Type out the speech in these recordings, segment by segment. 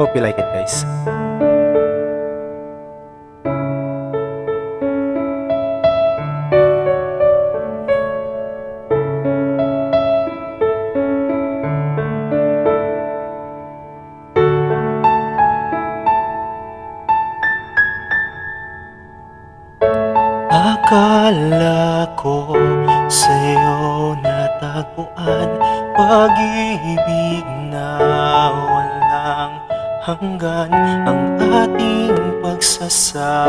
Hope you like it guys. Akala ko sa'yo natagpuan Pag-ibig na walang hanggan Ang ating pagsasama.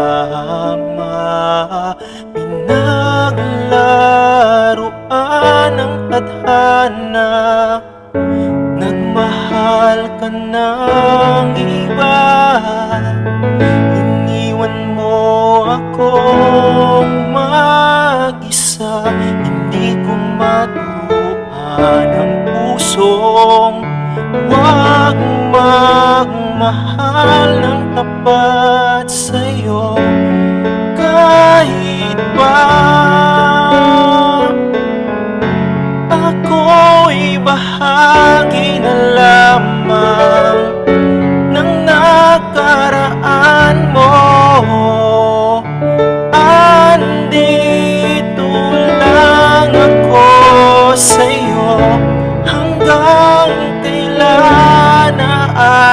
Pinaglaruan ng tadhana. Nagmahal ka ng iba. Iniwan mo akong mag-isa. Hindi ko maturuan ang pusong Huwag magmahal ng tapat sa'yo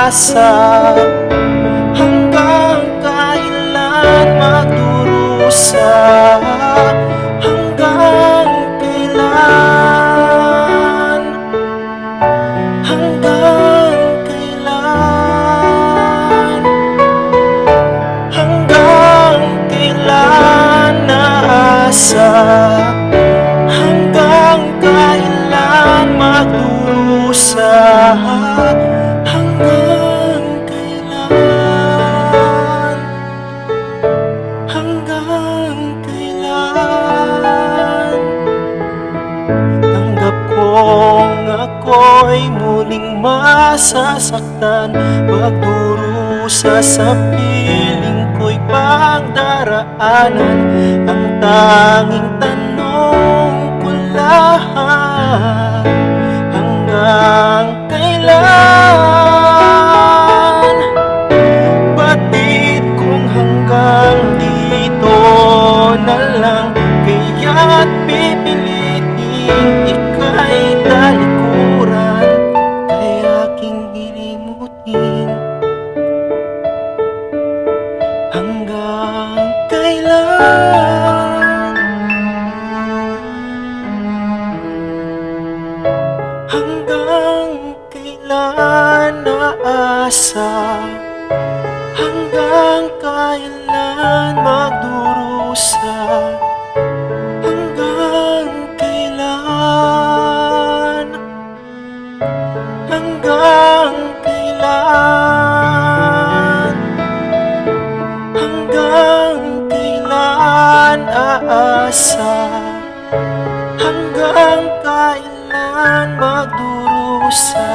naasa Hanggang kailan magdurusa Hanggang kailan? Hanggang kailan? Hanggang kailan naasa? Hanggang masasaktan Pagdurusa sa piling ko'y pagdaraanan Ang tanging tanong ko lang Hanggang kailan. Batid kung hanggang dito na lang Kaya't Hanggang kailan? Hanggang kailan Hanggang kailan Hanggang kailan magdurusa